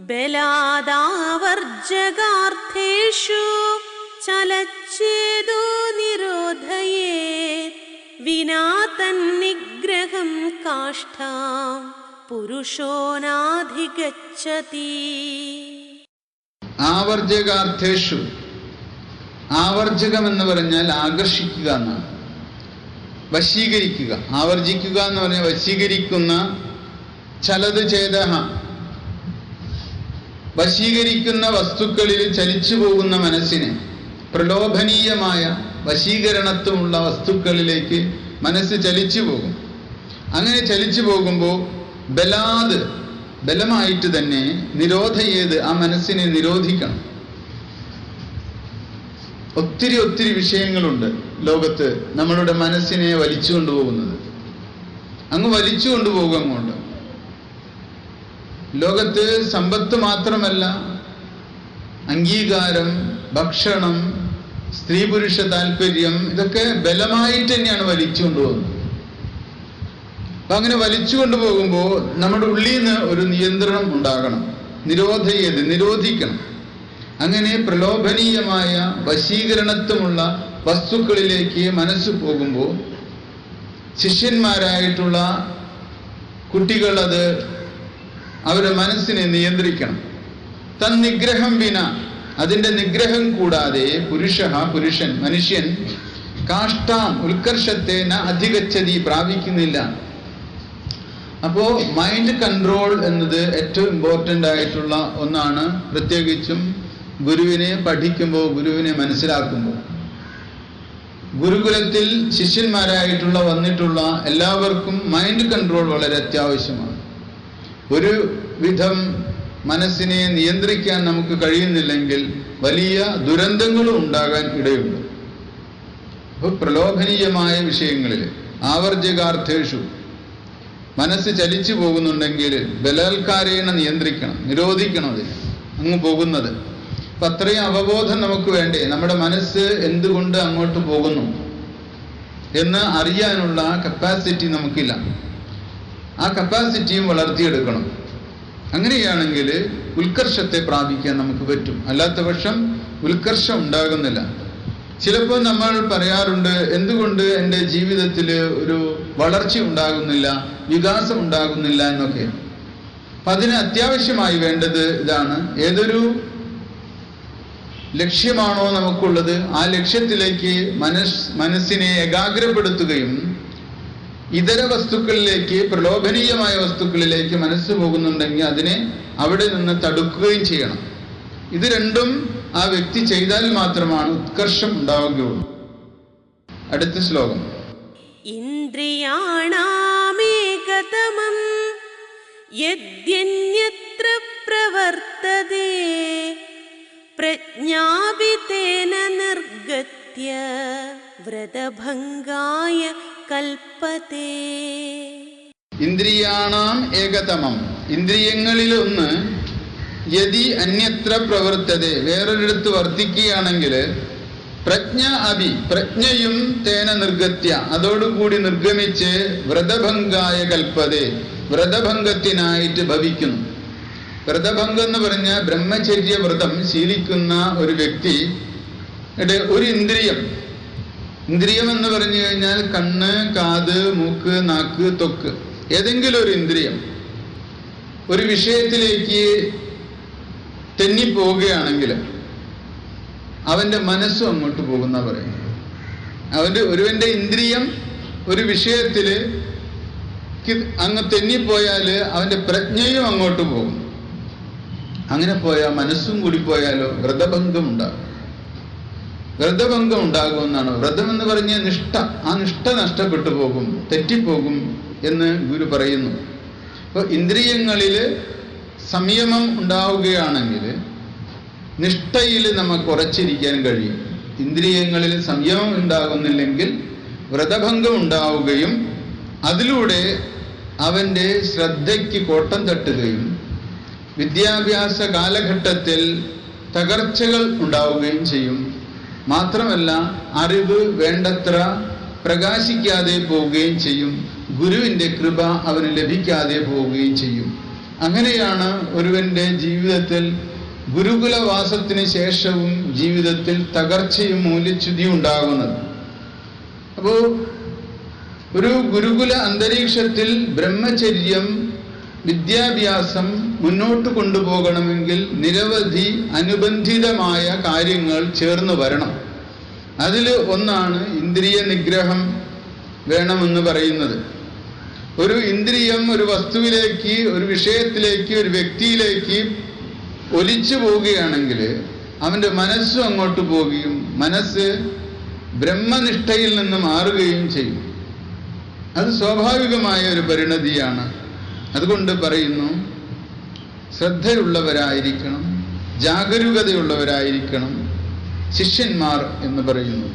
ബലാദാവർജകാർത്ഥേഷു ചലച്ചേതോ നിരോധയേ വിനാ തന്നിഗ്രഹം കാഷ്ഠാം പുരുഷോനാധിഗച്ഛതി. ആവർജകാർത്ഥേഷു. ആവർജകം എന്ന് പറഞ്ഞാൽ ആകർഷിക്കുക എന്നാണ്. വശീകരിക്കുക. ആവർജിക്കുക എന്ന് പറഞ്ഞാൽ വശീകരിക്കുന്ന ചലത് ചേത വശീകരിക്കുന്ന വസ്തുക്കളിൽ ചലിച്ചു പോകുന്ന മനസ്സിനെ പ്രലോഭനീയമായ വശീകരണത്വമുള്ള വസ്തുക്കളിലേക്ക് മനസ്സ് ചലിച്ചു പോകും. അങ്ങനെ ചലിച്ചു പോകുമ്പോൾ ബലാത് ബലമായിട്ട് തന്നെ നിരോധ ചെയ്ത് ആ മനസ്സിനെ നിരോധിക്കണം. ഒത്തിരി ഒത്തിരി വിഷയങ്ങളുണ്ട് ലോകത്ത് നമ്മളുടെ മനസ്സിനെ വലിച്ചു കൊണ്ടുപോകുന്നത് അങ്ങ് വലിച്ചു കൊണ്ടുപോകും അങ്ങോട്ട്. ലോകത്ത് സമ്പത്ത് മാത്രമല്ല അംഗീകാരം ഭക്ഷണം സ്ത്രീ പുരുഷ താല്പര്യം ഇതൊക്കെ ബലമായിട്ട് തന്നെയാണ് വലിച്ചു കൊണ്ടുപോകുന്നത്. അപ്പൊ അങ്ങനെ വലിച്ചു കൊണ്ടുപോകുമ്പോൾ നമ്മുടെ ഉള്ളിൽ നിന്ന് ഒരു നിയന്ത്രണം ഉണ്ടാകണം നിരോധ നിരോധിക്കണം. അങ്ങനെ പ്രലോഭനീയമായ വശീകരണത്തുമുള്ള വസ്തുക്കളിലേക്ക് മനസ്സ് പോകുമ്പോൾ ശിഷ്യന്മാരായിട്ടുള്ള കുട്ടികൾ അത് അവരുടെ മനസ്സിനെ നിയന്ത്രിക്കണം. തൻ നിഗ്രഹം വിന അതിന്റെ നിഗ്രഹം കൂടാതെ പുരുഷ പുരുഷൻ മനുഷ്യൻ കാഷ്ടാം ഉത്കർഷത്തെ ന അധികച്ചതി പ്രാപിക്കുന്നില്ല. അപ്പോ മൈൻഡ് കൺട്രോൾ എന്നത് ഏറ്റവും ഇമ്പോർട്ടന്റ് ആയിട്ടുള്ള ഒന്നാണ്. പ്രത്യേകിച്ചും ഗുരുവിനെ പഠിക്കുമ്പോൾ ഗുരുവിനെ മനസ്സിലാക്കുമ്പോൾ. ഗുരുകുലത്തിൽ ശിഷ്യന്മാരായിട്ടുള്ള വന്നിട്ടുള്ള എല്ലാവർക്കും മൈൻഡ് കൺട്രോൾ വളരെ അത്യാവശ്യമാണ്. ഒരു വിധം മനസ്സിനെ നിയന്ത്രിക്കാൻ നമുക്ക് കഴിയുന്നില്ലെങ്കിൽ വലിയ ദുരന്തങ്ങളും ഉണ്ടാകാൻ ഇടയുണ്ട്. അപ്പോൾ പ്രലോഭനീയമായ വിഷയങ്ങളിൽ ആവർജകാർത്ഥേഷു മനസ്സ് ചലിച്ചു പോകുന്നുണ്ടെങ്കിൽ ബലാത്കാരേണ നിയന്ത്രിക്കണം നിരോധിക്കണം അതിന് അങ്ങ് പോകുന്നത്. അപ്പൊ അത്രയും അവബോധം നമുക്ക് വേണ്ടേ നമ്മുടെ മനസ്സ് എന്തുകൊണ്ട് അങ്ങോട്ട് പോകുന്നു എന്ന് അറിയാനുള്ള കപ്പാസിറ്റി നമുക്കില്ല. ആ കപ്പാസിറ്റിയും വളർത്തിയെടുക്കണം. അങ്ങനെയാണെങ്കിൽ ഉത്കർഷത്തെ പ്രാപിക്കാൻ നമുക്ക് പറ്റും. അല്ലാത്ത പക്ഷം ഉത്കർഷം ഉണ്ടാകുന്നില്ല. ചിലപ്പോൾ നമ്മൾ പറയാറുണ്ട് എന്തുകൊണ്ട് എന്റെ ജീവിതത്തിൽ ഒരു വളർച്ച ഉണ്ടാകുന്നില്ല വികാസം ഉണ്ടാകുന്നില്ല എന്നൊക്കെ? അപ്പം അതിന് അത്യാവശ്യമായി വേണ്ടത് ഇതാണ്. ഏതൊരു ലക്ഷ്യമാണോ നമുക്കുള്ളത് ആ ലക്ഷ്യത്തിലേക്ക് മനസ് മനസ്സിനെ ഏകാഗ്രപ്പെടുത്തുകയും ഇതര വസ്തുക്കളിലേക്ക് പ്രലോഭനീയമായ വസ്തുക്കളിലേക്ക് മനസ്സ് പോകുന്നുണ്ടെങ്കിൽ അതിനെ അവിടെ നിന്ന് തടുക്കുകയും ചെയ്യണം. ഇത് രണ്ടും ആ വ്യക്തി ചെയ്താൽ മാത്രമാണ് ഉത്കർഷം ഉണ്ടാവുകയുള്ളൂ. അടുത്ത ശ്ലോകം. ഇന്ദ്രിയാണാമേകതമം പ്രവർത്തതേ പ്രജ്ഞാപിതേന നിർഗത്യ വ്രതഭംഗായ കൽപ്പതേ. ഇന്ദ്രിയാണാം ഏകതമം. ഇന്ദ്രിയങ്ങളിലൊന്ന് യതി അന്യത്ര പ്രവർത്തത. വേറൊരിടത്ത് വർത്തിക്കുകയാണെങ്കിൽ പ്രജ്ഞ അഭി പ്രജ്ഞയും തേന നിർഗത്യ. അതോടുകൂടി നിർഗമിച്ച് വ്രതഭംഗായ കൽപ്പതെ. വ്രതഭംഗത്തിനായിട്ട് ഭവിക്കുന്നു. വ്രതഭംഗം എന്ന് പറഞ്ഞ ബ്രഹ്മചര്യ വ്രതം ശീലിക്കുന്ന ഒരു വ്യക്തി ഒരു ഇന്ദ്രിയം. ഇന്ദ്രിയം എന്ന് പറഞ്ഞു കഴിഞ്ഞാൽ കണ്ണ് കാത് മൂക്ക് നാക്ക് തൊക്ക്. ഏതെങ്കിലും ഒരു ഇന്ദ്രിയം ഒരു വിഷയത്തിലേക്ക് തെന്നിപ്പോവുകയാണെങ്കിൽ അവന്റെ മനസ്സും അങ്ങോട്ട് പോകുന്ന പറയുന്നത്. അവന്റെ ഒരുവന്റെ ഇന്ദ്രിയം ഒരു വിഷയത്തിൽ അങ്ങ് തെന്നിപ്പോയാൽ അവന്റെ പ്രജ്ഞയും അങ്ങോട്ട് പോകും. അങ്ങനെ പോയാൽ മനസ്സും കൂടി പോയാലോ? വ്രതഭംഗം ഉണ്ടാകും. വ്രതഭംഗം ഉണ്ടാകുമെന്നാണ് വ്രതം എന്ന് പറഞ്ഞ നിഷ്ഠ. ആ നിഷ്ഠ നഷ്ടപ്പെട്ടു പോകും തെറ്റിപ്പോകും എന്ന് ഗുരു പറയുന്നു. അപ്പോൾ ഇന്ദ്രിയങ്ങളിൽ സംയമം ഉണ്ടാവുകയാണെങ്കിൽ നിഷ്ഠയിൽ നമുക്ക് കുറച്ചിരിക്കാൻ കഴിയും. ഇന്ദ്രിയങ്ങളിൽ സംയമം ഉണ്ടാകുന്നില്ലെങ്കിൽ വ്രതഭംഗം ഉണ്ടാവുകയും അതിലൂടെ അവന്റെ ശ്രദ്ധയ്ക്ക് കോട്ടം തട്ടുകയും വിദ്യാഭ്യാസ കാലഘട്ടത്തിൽ തകർച്ചകൾ ഉണ്ടാവുകയും ചെയ്യും. മാത്രമല്ല അറിവ് വേണ്ടത്ര പ്രകാശിക്കാതെ പോവുകയും ചെയ്യും. ഗുരുവിന്റെ കൃപ അവന് ലഭിക്കാതെ പോവുകയും ചെയ്യും. അങ്ങനെയാണ് ഒരുവന്റെ ജീവിതത്തിൽ ഗുരുകുലവാസത്തിന് ശേഷവും ജീവിതത്തിൽ തകർച്ചയും മൂല്യച്യുതിയും ഉണ്ടാകുന്നത്. അപ്പോൾ ഒരു ഗുരുകുല അന്തരീക്ഷത്തിൽ ബ്രഹ്മചര്യം വിദ്യാഭ്യാസം മുന്നോട്ട് കൊണ്ടുപോകണമെങ്കിൽ നിരവധി അനുബന്ധിതമായ കാര്യങ്ങൾ ചേർന്ന് വരണം. അതിൽ ഒന്നാണ് ഇന്ദ്രിയ നിഗ്രഹം വേണമെന്ന് പറയുന്നത്. ഒരു ഇന്ദ്രിയം ഒരു വസ്തുവിലേക്ക് ഒരു വിഷയത്തിലേക്ക് ഒരു വ്യക്തിയിലേക്ക് ഒലിച്ചു പോവുകയാണെങ്കിൽ അവന്റെ മനസ്സും അങ്ങോട്ട് പോവുകയും മനസ്സ് ബ്രഹ്മനിഷ്ഠയിൽ നിന്ന് മാറുകയും ചെയ്യും. അത് സ്വാഭാവികമായ ഒരു പരിണതിയാണ്. അതുകൊണ്ട് പറയുന്നു ശ്രദ്ധയുള്ളവരായിരിക്കണം ജാഗരൂകതയുള്ളവരായിരിക്കണം ശിഷ്യന്മാർ എന്ന് പറയുന്നു.